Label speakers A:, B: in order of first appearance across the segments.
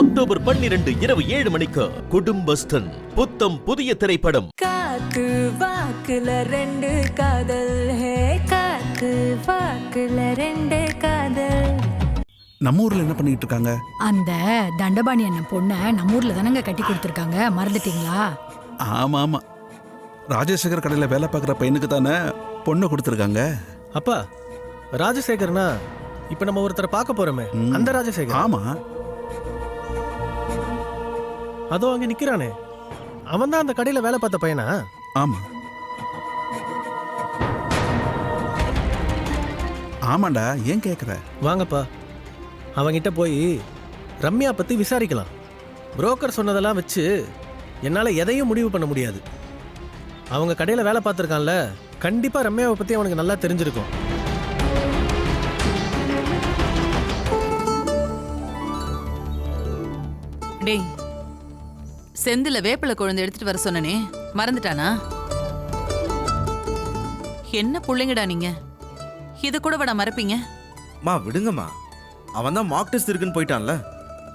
A: October பன்னிரண்டு இரவு ஏழு மணிக்கு குடும்பஸ்டன் புத்தம் புதிய திரைப்படம்.
B: காத்து வாக்குல ரெண்டு காதல். ஹே காத்து வாக்குல ரெண்டு காதல்.
C: நம்ம ஊர்ல என்ன பண்ணிட்டு இருக்காங்க?
D: அந்த தண்டபாணி அண்ணன் பொண்ண நம்ம ஊர்ல தானங்க கட்டி கொடுத்துருக்காங்க. மறந்துட்டீங்களா?
C: ஆமா ஆமா ராஜசேகர் கடையில வேலை பார்க்குற பையனுக்கு தானே பொண்ணு கொடுத்துருக்காங்க.
E: அப்பா ராஜசேகர்னா இப்ப நம்ம ஒருத்தரை பார்க்க போறோமே. அந்த ராஜசேகர்?
C: ஆமா.
E: அதோ அங்க நிக்கிறானே. அவன் தான் அந்த கடையில வேலை பார்த்த பையனா?
C: ஆமா. ஆமாண்டா ஏன் கேக்குற?
E: வாங்கப்பா. அவங்கிட்ட போய் ரம்யா பத்தி விசாரிக்கலாம். புரோக்கர் சொன்னதெல்லாம் வச்சு என்னால எதையும் முடிவு பண்ண முடியாது. அவங்க கடையில வேலை பார்த்துருக்கான்ல கண்டிப்பா ரம்யாவை பத்தி அவனுக்கு நல்லா தெரிஞ்சிருக்கும்.
F: டேய் செந்தில வேப்பில குழந்தை எடுத்துட்டு வர சொன்னனே மறந்துட்டானா? என்ன புள்ளைங்கடா நீங்க? இது கூட விட மறப்பீங்க?
G: மா விடுங்கம்மா. அவன் தான் மார்க் டெஸ்ட் இருக்குன்னு போயிட்டான்ல.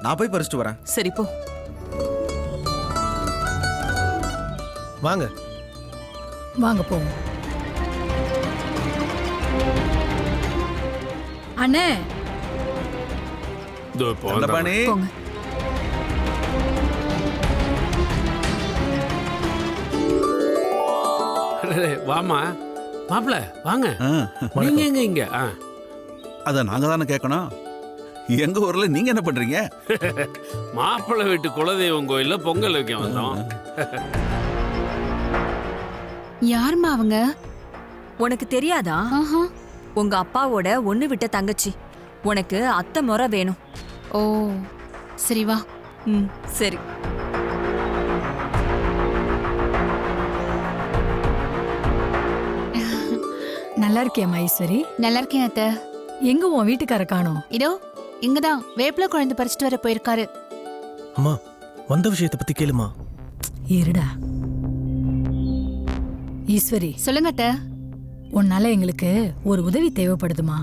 G: நான் போய் பறிச்சுட்டு வரேன்.
F: சரி போ.
E: வாங்க.
D: வாங்க போவோம். அண்ணே. போங்க.
H: வாமா மாப்பிள வாங்க. நீங்க எங்க இங்க? ஆ,
C: அத நாங்க தானே கேட்கணும் எங்க ஊர்ல நீங்க என்ன பண்றீங்க?
H: மாப்பிள்ளை வீட்டு குலதெய்வம் கோயில்ல பொங்கல் வைக்க வந்தோம்.
I: யாரும்மா அவங்க?
B: உனக்கு தெரியாதா?
I: ஆஹா.
B: உங்க அப்பாவோட ஒண்ணு விட்ட தங்கச்சி. உனக்கு அத்தை முறை வேணும்.
I: ஓ சரி வா.
B: ம் சரி.
D: நல்லா இருக்கியா மைஸ்வரி
I: நல்லா இருக்கேன் அத்தை.
D: எங்க உன் வீட்டுக்கார காணோம்?
I: இதோ இங்கதான். வேப்பில குழந்தை பறிச்சுட்டு வர போயிருக்காரு.
E: அம்மா வந்த விஷயத்தை பத்தி கேளுமா?
D: இருடா. ஈஸ்வரி.
I: சொல்லுங்க அத்தை.
D: உன்னால எங்களுக்கு ஒரு உதவி தேவைப்படுதுமா?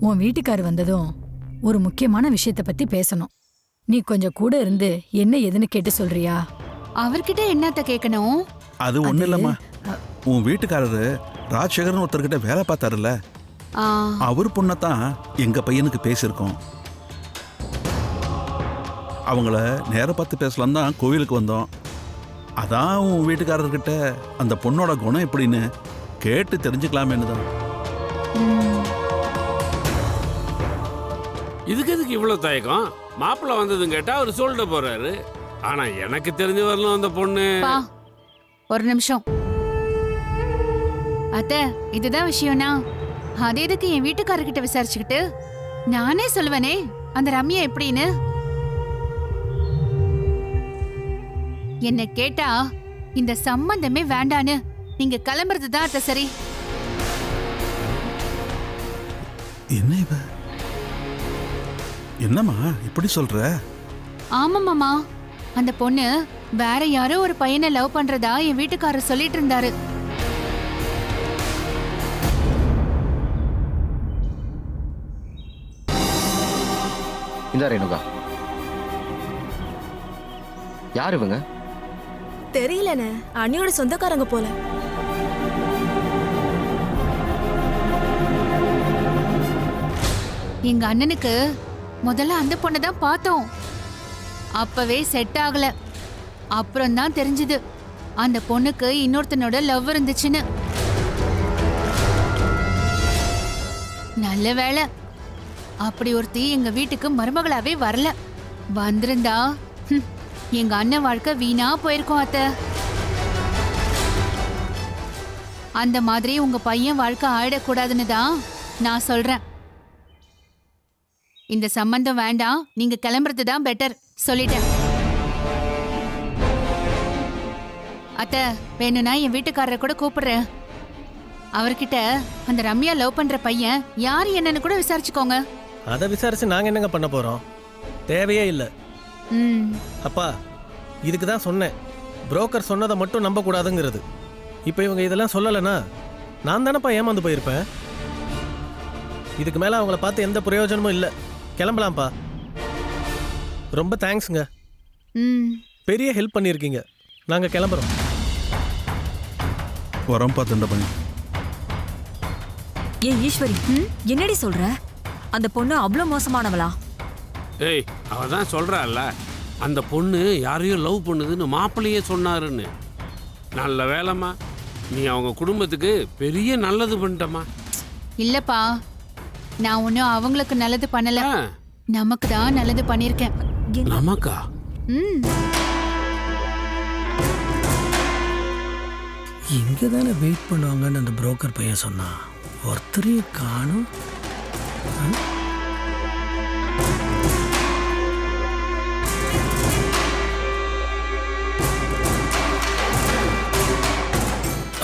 D: உன் வீட்டுக்கார் வந்ததும் ஒரு முக்கியமான விஷயத்தை பத்தி பேசணும். நீ கொஞ்சம் கூட இருந்து என்ன ஏதுன்னு கேட்டு சொல்றியா?
I: அவர்கிட்ட என்னத்த கேட்கணும்
C: அது ஒண்ணு
D: அது-
C: இல்லம்மா உன் வீட்டுக்காரரு ராஜசேகர்னு ஒருத்தர்கிட்ட வேலை பார்த்தாருல்ல? அவர் பொண்ணத்தான் எங்க பையனுக்கு பேசியிருக்கோம். அவங்கள நேர பார்த்து பேசலாம் தான் கோவிலுக்கு வந்தோம். அதான் உன் வீட்டுக்காரர்கிட்ட அந்த பொண்ணோட குணம் எப்படின்னு கேட்டு தெரிஞ்சுக்கலாமேன்னு தான்.
H: இதுக்கு எதுக்கு இவ்வளவு தயக்கம்? மாப்பிள்ளை வந்ததும் கேட்டா அவர் சொல்லிட்டு போறாரு. ஆனா எனக்கு தெரிஞ்சு வரணும் அந்த பொண்ணு.
I: ஒரு நிமிஷம். அத்தை இதுதான் விஷயம்னா. அது எதுக்கு என் வீட்டுக்காரர்கிட்ட விசாரிச்சுக்கிட்டு? நானே சொல்லுவேனே அந்த ரம்யா எப்படின்னு? என்ன கேட்டா இந்த சம்பந்தமே வேண்டான்னு. நீங்க கிளம்புறது தான் அத்தை சரி.
C: என்ன இவ? என்னம்மா இப்படி சொல்ற?
I: ஆமா மாமா அந்த பொண்ணு வேற யாரோ ஒரு பையனை லவ் பண்றதா என் வீட்டுக்காரர் சொல்லிட்டு இருந்தாரு.
J: இந்த ரேணுகா. யார் இவங்க?
B: தெரியலண்ணே. அண்ணியோட சொந்தக்காரங்க போல.
I: எங்க அண்ணனுக்கு முதல்ல அந்த பொண்ணை தான் பார்த்தோம். அப்பவே செட் ஆகல. அப்புறம் தான் தெரிஞ்சது. அந்த பொண்ணுக்கு இன்னொருத்தனோட லவ் இருந்துச்சுன்னு. நல்ல வேளை. அப்படி ஒருத்தி எங்க வீட்டுக்கு மருமகளாவே வரல. வந்திருந்தா எங்க அண்ணன் வாழ்க்கை வீணா போயிருக்கும் அத்தை. அந்த மாதிரி உங்க பையன் வாழ்க்கை ஆயிடக்கூடாதுன்னு தான் நான் சொல்றேன். இந்த சம்பந்தம் வேண்டாம் நீங்க கிளம்புறது தான் பெட்டர் சொல்லிட்டேன். அத்த வேணும்னா என் வீட்டுக்காரரை கூட கூப்பிடுறேன். அவர்கிட்ட அந்த ரம்யா லவ் பண்ற பையன் யார் என்னன்னு கூட விசாரிச்சுக்கோங்க.
E: அதை விசாரிச்சு நாங்க என்னங்க பண்ண போறோம்? தேவையே இல்லை.
I: ம்.
E: அப்பா இதுக்கு தான் சொன்னேன். புரோக்கர் சொன்னதை மட்டும் நம்பக்கூடாதுங்கிறது இப்போ இவங்க இதெல்லாம் சொல்லலைன்னா நான் தானப்பா ஏமாந்து போயிருப்பேன்? இதுக்கு மேலே அவங்கள பார்த்து எந்த பிரயோஜனமும் இல்லை. கிளம்பலாம்ப்பா. ரொம்ப தேங்க்ஸுங்க
I: ம்.
E: பெரிய ஹெல்ப் பண்ணியிருக்கீங்க. நாங்கள் கிளம்புறோம்.
C: வரம்பா தண்டபணி.
B: ஏ ஈஸ்வரி என்னடி சொல்ற? அந்த பொண்ணு அவ்வளோ மோசமானவளா?
H: ஏய் அவ தான் சொல்றாள்ல அந்த பொண்ணு யாரையோ லவ் பண்ணுதுன்னு மாப்பிள்ளையே சொன்னாருன்னு. நல்ல வேலைம்மா. நீ அவங்க குடும்பத்துக்கு பெரிய நல்லது பண்ணிட்டம்மா.
I: இல்லப்பா நான் ஒன்றும் அவங்களுக்கு நல்லது பண்ணல.
H: ஆ,
I: நமக்கு தான் நல்லது பண்ணியிருக்கேன்.
H: நமக்கா?
I: ம்.
K: இங்கே தானே வெயிட் பண்ணுவாங்கன்னு அந்த புரோக்கர் பையன் சொன்னான். ஒருத்தரையும் காணும்.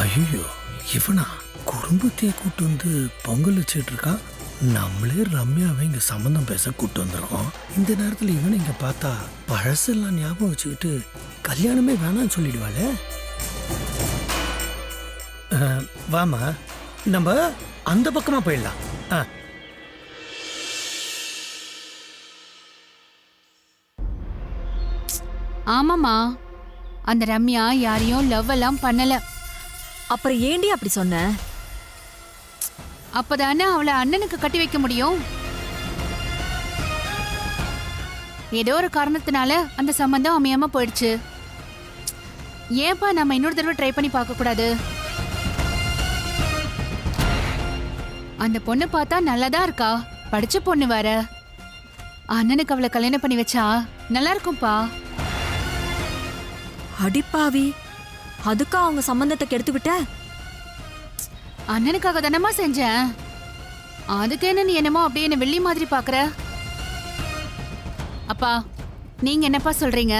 K: ஐயோ இவனா? குடும்பத்தையே கூட்டு வந்து பொங்கல் வச்சுட்டு இருக்கான் நம்மளே ரம்யாவை இங்க சம்மந்தம் பேச கூட்டு வந்துடும் இந்த நேரத்துல இவனை இங்க பார்த்தா பழசெல்லாம் ஞாபகம் வச்சுக்கிட்டு கல்யாணமே வேணாம்னு சொல்லிடுவாளே. வாமா நம்ம அந்த பக்கமா போயிடலாம். ஆ
I: ஆமாம்மா. அந்த ரம்யா யாரையும் லவ் எல்லாம் பண்ணல.
B: அப்புறம் ஏண்டி அப்படி சொன்ன?
I: அப்பதானே அவளை அண்ணனுக்கு கட்டி வைக்க முடியும். ஏதோ ஒரு காரணத்தினால அந்த சம்பந்தம் அமையாம போயிடுச்சு. ஏன்பா நம்ம இன்னொரு தடவை ட்ரை பண்ணி பார்க்க கூடாது அந்த பொண்ணு பார்த்தா நல்லதா இருக்கா? படிச்ச பொண்ணு வேற. அண்ணனுக்கு அவளை கல்யாணம் பண்ணி வச்சா நல்லா இருக்கும்பா.
B: அடிப்பாவி அதுக்கா அவங்க சம்பந்தத்தை கெடுத்து விட்ட?
I: அண்ணனுக்காக தானமா செஞ்சேன் அதுக்கு என்ன நீ என்னமோ அப்படியே என்ன வெள்ளி மாதிரி பாக்குற அப்பா நீங்க என்னப்பா சொல்றீங்க?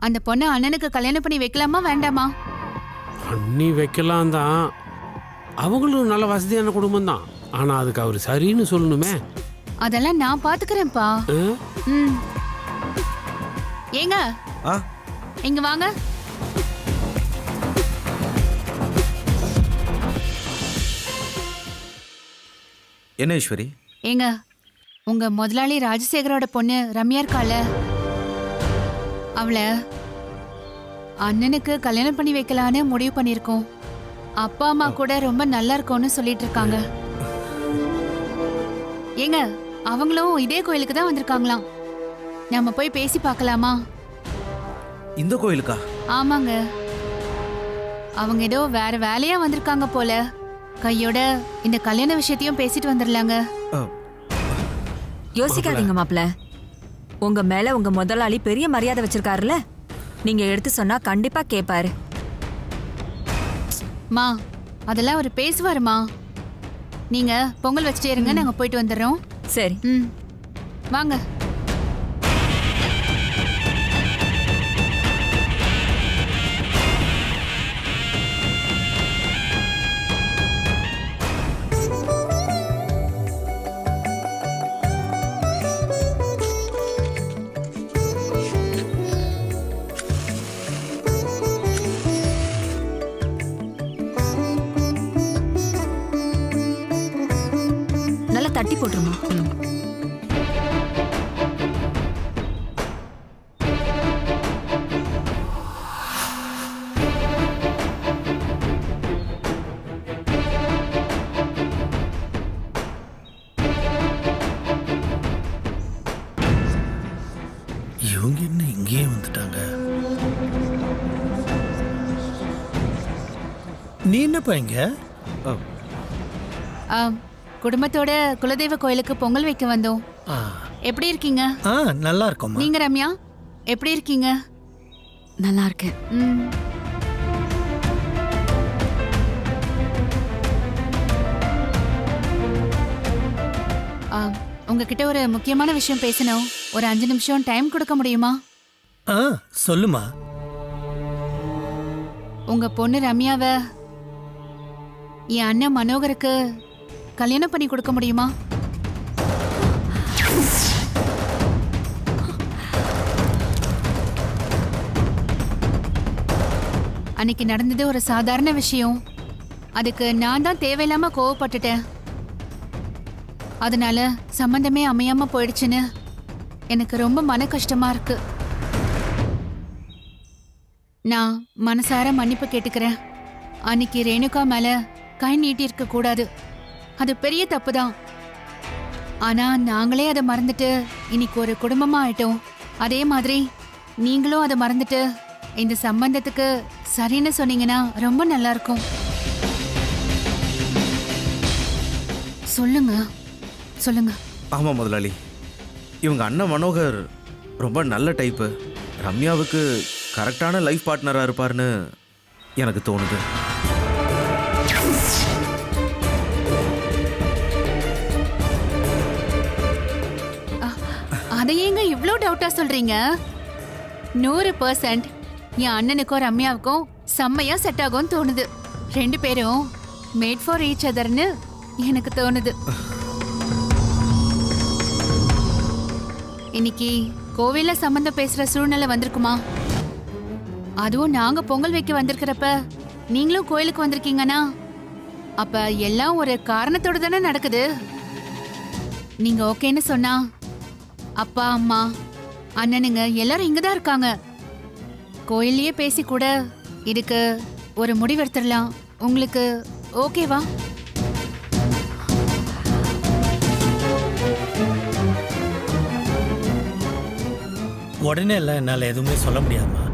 I: அந்த பொண்ணு அண்ணனுக்கு கல்யாணம் பண்ணி வைக்கலாமா வேண்டாமா?
H: பண்ணி வைக்கலாம் தான். அவங்களும் நல்ல வசதியான குடும்பம் தான். ஆனா அதுக்கு அவர் சரின்னு சொல்லணுமே.
I: அதெல்லாம் நான் பாத்துக்கிறேன்ப்பா? ம். ஏங்க?
G: ஆ?
I: இங்க வாங்க.
G: என்ன ஈஸ்வரி
I: ஏங்க உங்க முதலாளி ராஜசேகரோட பொண்ணு ரம்யா இருக்கால. அவளை அண்ணனுக்கு கல்யாணம் பண்ணி வைக்கலான்னு முடிவு பண்ணியிருக்கோம். அப்பா அம்மா கூட ரொம்ப நல்லா இருக்கும்னு சொல்லிட்டு இருக்காங்க. ஏங்க அவங்களும் இதே கோயிலுக்கு தான் வந்திருக்காங்களாம். நம்ம போய் பேசி பார்க்கலாமா?
G: இந்த கோயிலுக்கா?
I: ஆமாங்க. அவங்க ஏதோ வேற வேலையா வந்திருக்காங்க போல. கையோட இந்த கல்யாண விஷயத்தையும் பேசிட்டு வந்துடலாங்க.
B: யோசிக்காதீங்க மாப்ள உங்க மேல உங்க முதலாளி பெரிய மரியாதை வச்சிருக்காருல்ல? நீங்க எடுத்து சொன்னா கண்டிப்பா கேப்பாரு.
I: மா அதெல்லாம் அவர் பேசுவாருமா. நீங்க பொங்கல் வச்சுட்டே இருங்க நாங்க போயிட்டு வந்துடுறோம்.
B: சரி.
I: ம். வாங்க.
B: தட்டி போட்டுருமா.
K: இவங்க என்ன இங்கேயே வந்துட்டாங்க? நீ என்னப்பா இங்க?
I: குடும்பத்தோட குலதெய்வ கோயிலுக்கு பொங்கல் வைக்க வந்தோம்.
K: ஆ.
I: எப்படி இருக்கீங்க?
K: ஆ நல்லா இருக்கோம்மா.
I: நீங்க ரம்யா எப்படி இருக்கீங்க?
B: நல்லா இருக்கேன்.
I: ம். ஆ, உங்ககிட்ட ஒரு முக்கியமான விஷயம் பேசணும். ஒரு அஞ்சு நிமிஷம் டைம் கொடுக்க முடியுமா?
K: ஆ சொல்லுமா.
I: உங்க பொண்ணு ரம்யாவை என் அண்ணன் மனோகருக்கு கல்யாணம் பண்ணி கொடுக்க முடியுமா? அன்னைக்கு நடந்தது ஒரு சாதாரண விஷயம். அதுக்கு நான் தான் தேவையில்லாம கோவப்பட்டுட்டேன். அதனால சம்பந்தமே அமையாம போயிடுச்சுன்னு எனக்கு ரொம்ப மன கஷ்டமா இருக்கு. நான் மனசார மன்னிப்பு கேட்டுக்கிறேன். அன்னைக்கு ரேணுகா மேல கை நீட்டிருக்க கூடாது. அது பெரிய தப்பு தான் ஆனா நாங்களே அதை மறந்துட்டு இன்னைக்கு ஒரு குடும்பமா ஆயிட்டோம். அதே மாதிரி நீங்களும் அதை மறந்துட்டு இந்த சம்பந்தத்துக்கு சரின்னு சொன்னீங்கன்னா ரொம்ப நல்லா இருக்கும் சொல்லுங்க சொல்லுங்க.
G: ஆமாம் முதலாளி. இவங்க அண்ணன் மனோகர் ரொம்ப நல்ல டைப்பு ரம்யாவுக்கு கரெக்டான லைஃப் பார்ட்னராக இருப்பார்னு எனக்கு தோணுது.
I: டவுட்டா சொல்றீங்க? நூறு பர்சன்ட் என் அண்ணனுக்கும் ரம்யாவுக்கும் செம்மையா செட் ஆகும்னு தோணுது. ரெண்டு பேரும் மேட் ஃபார் ஈச் அதர்னு எனக்கு தோணுது. இன்னைக்கு கோவில சம்பந்தம் பேசுற சூழ்நிலை வந்திருக்குமா? அதுவும் நாங்க பொங்கல் வைக்க வந்திருக்கிறப்ப நீங்களும் கோயிலுக்கு வந்திருக்கீங்கன்னா அப்ப எல்லாம் ஒரு காரணத்தோட தானே நடக்குது? நீங்க ஓகேன்னு சொன்னா அப்பா அம்மா அண்ணனுங்க எல்லாரும் இங்க தான் இருக்காங்க. கோயில்லயே பேசி கூட இதுக்கு ஒரு முடிவெடுத்துடலாம் உங்களுக்கு ஓகேவா?
K: உடனே எல்லாம் என்னால் எதுவுமே சொல்ல முடியாதும்மா.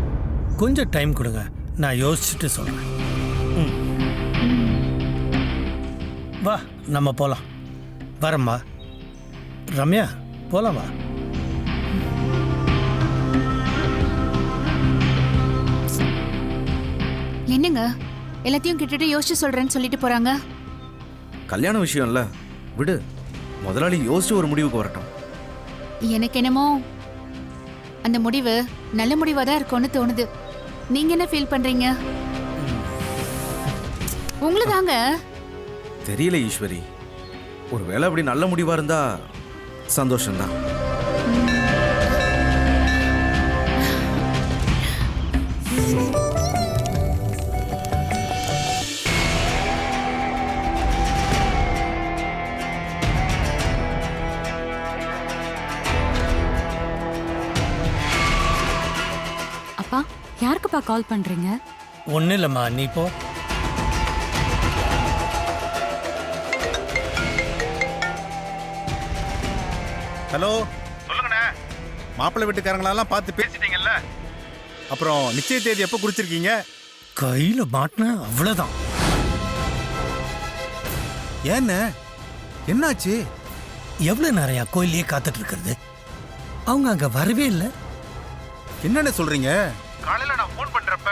K: கொஞ்சம் டைம் கொடுங்க நான் யோசிச்சுட்டு சொல்கிறேன் வா நம்ம போகலாம் வரம்மா. ரம்யா போகலாம்
I: என்னங்க? எல்லாத்தையும் கிட்டத்தட்ட யோசிச்சு சொல்றேன்னு சொல்லிட்டு போறாங்க?
G: கல்யாண விஷயம்ல விடு. முதலாளி யோசிச்சு ஒரு முடிவுக்கு வரட்டும்.
I: எனக்கு என்னமோ? அந்த முடிவு நல்ல முடிவா தான் இருக்கும்னு தோணுது. நீங்க என்ன ஃபீல் பண்றீங்க? உங்களுதாங்க
G: தெரியல ஈஸ்வரி. ஒருவேளை அப்படி நல்ல முடிவாக இருந்தா சந்தோஷம்தான்.
B: அப்பா யாருக்குப்பா கால் பண்றீங்க?
K: ஒன்றும் இல்லைம்மா நீ போ.
L: ஹலோ? சொல்லுங்கண்ணே. மாப்பிள்ளை வீட்டுக்காரங்களெல்லாம் பார்த்து பேசிட்டீங்கல்ல? அப்புறம் நிச்சய தேதி எப்போ குறிச்சிருக்கீங்க?
K: கையில் மாட்டினா அவ்வளோதான்
L: ஏண்ணே என்னாச்சு?
K: எவ்வளோ நிறையா கோயிலையே காத்துட்டு இருக்கிறது? அவங்க அங்கே வரவே இல்லை.
L: என்னண்ணே சொல்றீங்க? காலையில நான் ஃபோன் பண்றப்ப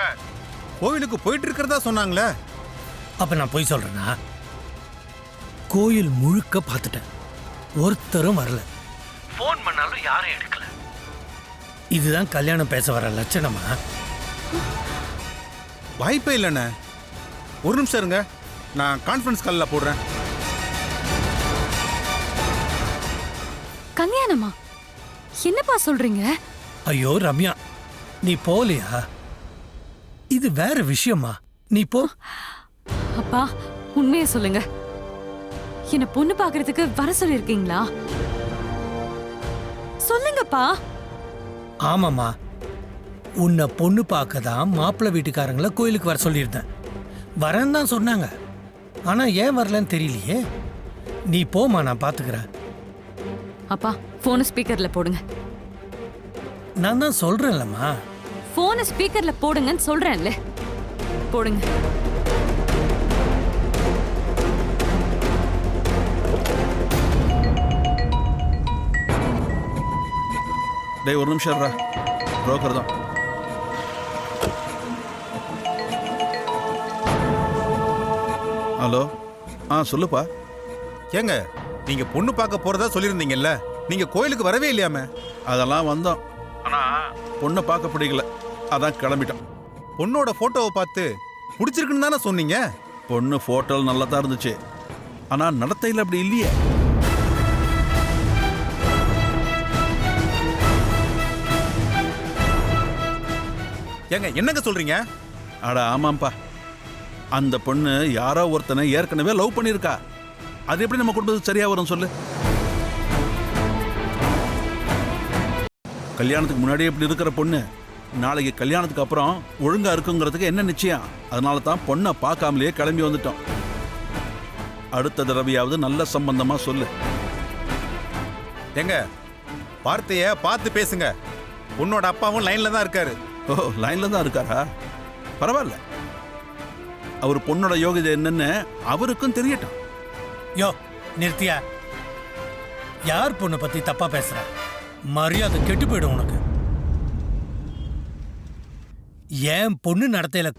L: கோவிலுக்கு போயிட்டு இருக்கிறதா சொன்னாங்களே?
K: அப்போ நான் போய் சொல்கிறேன்னா கோயில் முழுக்க பார்த்துட்டேன். ஒருத்தரும் வரல. ஃபோன் பண்ணாலும் யாரும் எடுக்கல. இதுதான் கல்யாணம் பேச வர லட்சணமா?
L: வாய்ப்பே இல்லைண்ணே. ஒரு நிமிஷம் இருங்க. நான் கான்ஃபரன்ஸ் காலில் போடுறேன்.
B: கல்யாணமா? என்னப்பா சொல்றீங்க?
K: ஐயோ ரம்யா நீ போகலையா? இது வேற விஷயமா? நீ போ.
B: அப்பா உண்மையை சொல்லுங்க. என்ன பொண்ணு பாக்குறதுக்கு வர சொல்லிருக்கீங்களா சொல்லுங்கப்பா.
K: ஆமாம்மா. உன்னை பொண்ணு பார்க்க தான் மாப்பிள்ளை வீட்டுக்காரங்கள கோயிலுக்கு வர சொல்லியிருந்தேன். வரேன்னு தான் சொன்னாங்க. ஆனால் ஏன் வரலன்னு தெரியலையே? நீ போம்மா நான் பார்த்துக்கிறேன்.
B: அப்பா போன ஸ்பீக்கர்ல போடுங்க.
K: நான் தான் சொல்கிறேன்லம்மா
B: போன ஸ்பீக்கர்ல போடுங்கன்னு சொல்றேன்ல. போடுங்க.
C: டேய் ஒரு நிமிஷம் இருடா. புரோக்கர் தான். ஹலோ? ஆ சொல்லுப்பா.
L: ஏங்க நீங்க பொண்ணு பார்க்க போறதா சொல்லியிருந்தீங்கல்ல? நீங்க கோயிலுக்கு வரவே இல்லையாமே?
C: அதெல்லாம் வந்தோம். ஆனால் பொண்ணை பார்க்க பிடிக்கல. அதான் கிளம்பிட்டோம்.
L: பொண்ணோட போட்டோவை பார்த்து பிடிச்சிருக்குன்னு தானே சொன்னீங்க?
C: பொண்ணு ஃபோட்டோவில் நல்லா தான் இருந்துச்சு. ஆனால் நடத்தையில் அப்படி இல்லையே.
L: ஏங்க என்னங்க சொல்றீங்க?
C: அட ஆமாம்ப்பா. அந்த பொண்ணு யாரோ ஒருத்தனை ஏற்கனவே லவ் பண்ணியிருக்கா. அது எப்படி நம்ம குடும்பத்துக்கு சரியா வரும் சொல்லு. கல்யாணத்துக்கு முன்னாடியே இப்படி இருக்கிற பொண்ணு நாளைக்கு கல்யாணத்துக்கு அப்புறம் ஒழுங்கா இருக்குங்கிறதுக்கு என்ன நிச்சயம்? அதனால தான் பொண்ணை பார்க்காமலேயே கிளம்பி வந்துட்டோம். அடுத்த தடவையாவது நல்ல சம்பந்தமா சொல்லு.
L: எங்க வார்த்தைய பார்த்து பேசுங்க. உன்னோட அப்பாவும் லைன்ல தான் இருக்காரு.
C: ஓ லைன்ல தான் இருக்காரா? பரவாயில்ல. அவர் பொண்ணோட யோகிதை என்னன்னு அவருக்கும் தெரியட்டும்.
K: யோ நிறுத்தியா? யார் பொண்ணை பத்தி தப்பா பேசுற? மரியாதை கெட்டு போயிடும் உனக்கு. ஏன் பொண்ணு நடத்தையில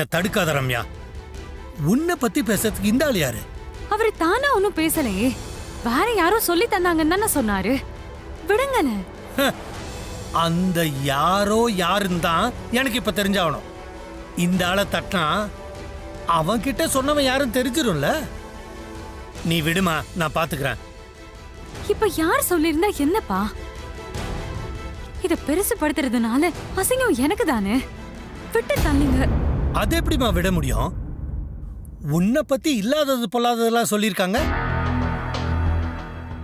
K: என்ன தடுக்காத ரம்யா. உன்னை பத்தி பேசுறதுக்கு இந்த ஆள் யாரு?
M: அவரு தானா ஒன்னும் பேசலையே. வேற யாரோ சொல்லி தந்தாங்கன்னு தானே சொன்னாரு. விடுங்கண்ணே
K: அந்த யாரோ யாருன்னு தான் எனக்கு இப்ப தெரிஞ்சாகணும். இந்த ஆளை தட்டினா அவன் கிட்ட சொன்னவன் யாரும் தெரிஞ்சிரும்ல? நீ விடுமா நான் பாத்துக்கிறேன்.
M: இப்ப யார் சொல்லியிருந்தா என்னப்பா? இத பெருசுபடுத்துறதுனால அசிங்கம் எனக்கு தானே? விட்டு தள்ளுங்க.
K: அது எப்படிம்மா விட முடியும்? உன்னை பத்தி இல்லாதது பொல்லாததெல்லாம் சொல்லியிருக்காங்க?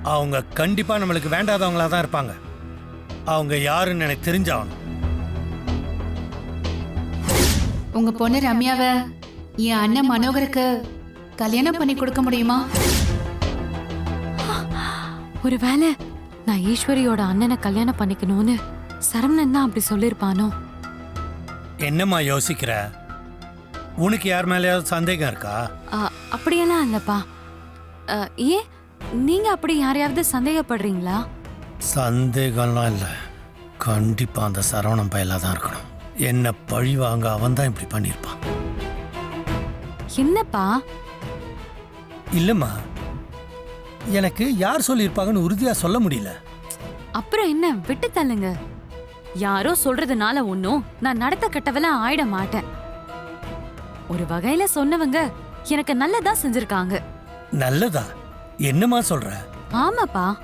K: அவங்க கண்டிப்பா நம்மளுக்கு வேண்டாதவங்களா தான் இருப்பாங்க. அவங்க யாருன்னு எனக்கு தெரிஞ்சாகணும்.
I: உங்க பொண்ணு ரம்யாவை என் அண்ணன் மனோகருக்கு கல்யாணம் பண்ணி கொடுக்க முடியுமா?
M: ஒருவேளை நான் ஈஸ்வரியோட அண்ணனை கல்யாணம் பண்ணிக்கணும்னு சரவணன் தான் அப்படி சொல்லியிருப்பானோ?
K: என்னம்மா யோசிக்கிற? உனக்கு யார் மேலேயாவது சந்தேகம் இருக்கா?
M: அ, அப்படியெல்லாம் இல்லப்பா. அ, ஏன்? நீங்க அப்படி யாரையாவது சந்தேகப்படுறீங்களா?
K: சந்தேகம்லாம் இல்லை. கண்டிப்பா அந்த சரவணன் பயலாக தான் இருக்கணும். என்ன பழி வாங்க அவன் தான் இப்படி பண்ணியிருப்பான்.
M: என்னப்பா?
K: இல்லைம்மா. எனக்கு யார் சொல்லியிருப்பாங்கன்னு உறுதியாக சொல்ல முடியல.
M: அப்புறம் என்ன? விட்டு தள்ளுங்க. யாரோ சொல்றதுனால ஒன்னும். நான் நடத்த கெட்டவெல்லாம் ஆயிட மாட்டேன். ஒரு வகையில சொன்னவங்க எனக்கு நல்லதா செஞ்சிருக்காங்க.
K: நல்லதா? என்னம்மா சொல்ற?
M: ஆமாப்பா.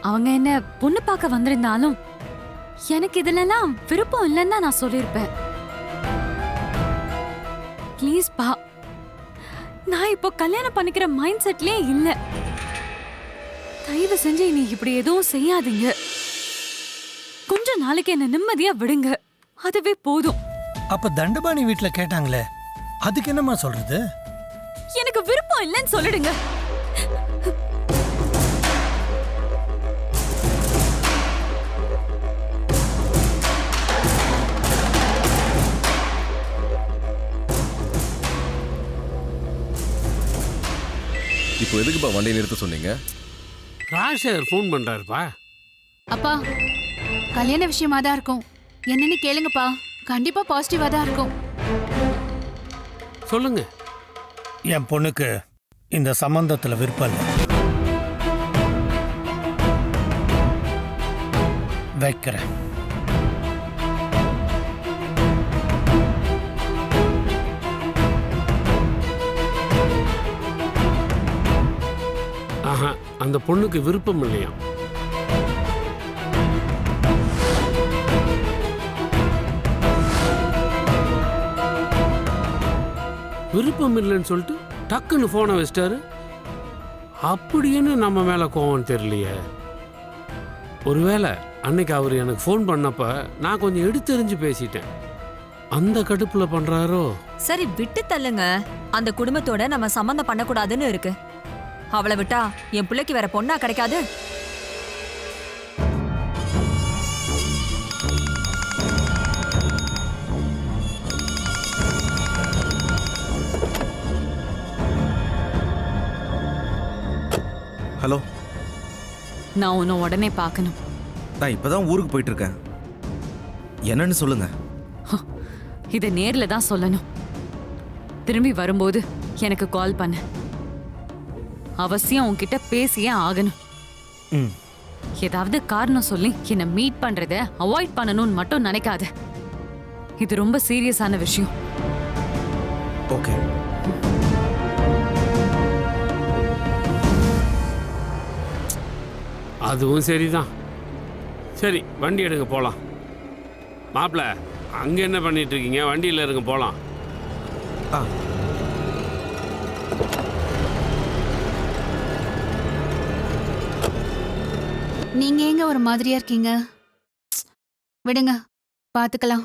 M: அவங்க என்ன பொண்ணு பார்க்க வந்திருந்தாலும் எனக்கு இதுலலாம் விருப்பம் இல்லைன்னு தான் நான் சொல்லியிருப்பேன். ப்ளீஸ் பா. நான் இப்போ கல்யாணம் பண்ணிக்கிற மைண்ட் செட்லயே இல்ல. தயவு செஞ்சு நீ இப்படி எதுவும் செய்யாதீங்க. கொஞ்ச நாளைக்கு என்ன நிம்மதியா விடுங்க. அதுவே போதும்.
K: அப்ப தண்டபாணி வீட்டில் கேட்டாங்களே? அதுக்கு என்னம்மா சொல்றது?
M: எனக்கு விருப்பம் இல்லைன்னு சொல்லிடுங்க.
N: இப்போ எதுக்குப்பா வண்டியை நிறுத்த சொன்னீங்க?
H: ராஜசேகர் ஃபோன் பண்றாருப்பா.
I: அப்பா கல்யாண விஷயமா தான் இருக்கும். என்னன்னு கேளுங்கப்பா. கண்டிப்பா பாசிட்டிவா தான் இருக்கும்.
H: சொல்லுங்க.
K: என் பொண்ணுக்கு இந்த சம்பந்தத்தில் விருப்பம் இல்லை. வைக்கிறேன்.
H: ஆஹா அந்த பொண்ணுக்கு விருப்பம் இல்லையா? விருப்பம் இல்லைன்னு சொல்லிட்டு டக்குன்னு ஃபோனை வச்சிட்டாரு. அப்படின்னு நம்ம மேலே கோவம் தெரியலையே. ஒருவேளை அன்னைக்கு அவர் எனக்கு ஃபோன் பண்ணப்ப நான் கொஞ்சம் எடுத்தெறிஞ்சு பேசிட்டேன். அந்த கடுப்பில் பண்ணுறாரோ
B: சரி விட்டு தள்ளுங்க. அந்த குடும்பத்தோட நம்ம சம்மந்தம் பண்ணக்கூடாதுன்னு இருக்கு. அவளை விட்டா என் பிள்ளைக்கு வேற பொண்ணா கிடைக்காது?
G: ஹலோ.
M: நான் உன்னை உடனே பார்க்கணும்.
G: நான் இப்பதான் ஊருக்கு போயிட்டு இருக்கேன் என்னன்னு சொல்லுங்க.
M: இதை நேர்ல தான் சொல்லணும். திரும்பி வரும்போது எனக்கு கால் பண்ணு. அவசியம் உன்கிட்ட பேசியே ஆகணும்.
G: ம்.
M: ஏதாவது காரணம் சொல்லி என்னை மீட் பண்றத அவாய்ட் பண்ணணும்னு மட்டும் நினைக்காத. இது ரொம்ப சீரியஸான விஷயம்.
G: ஓகே
H: அதுவும் சரிதான். சரி வண்டி எடுங்க போகலாம் மாப்பிள்ள அங்கே என்ன பண்ணிட்டு இருக்கீங்க வண்டியில் இருங்க போகலாம்
G: ஆ.
I: நீங்க ஏங்க ஒரு மாதிரியா இருக்கீங்க? விடுங்க பாத்துக்கலாம்.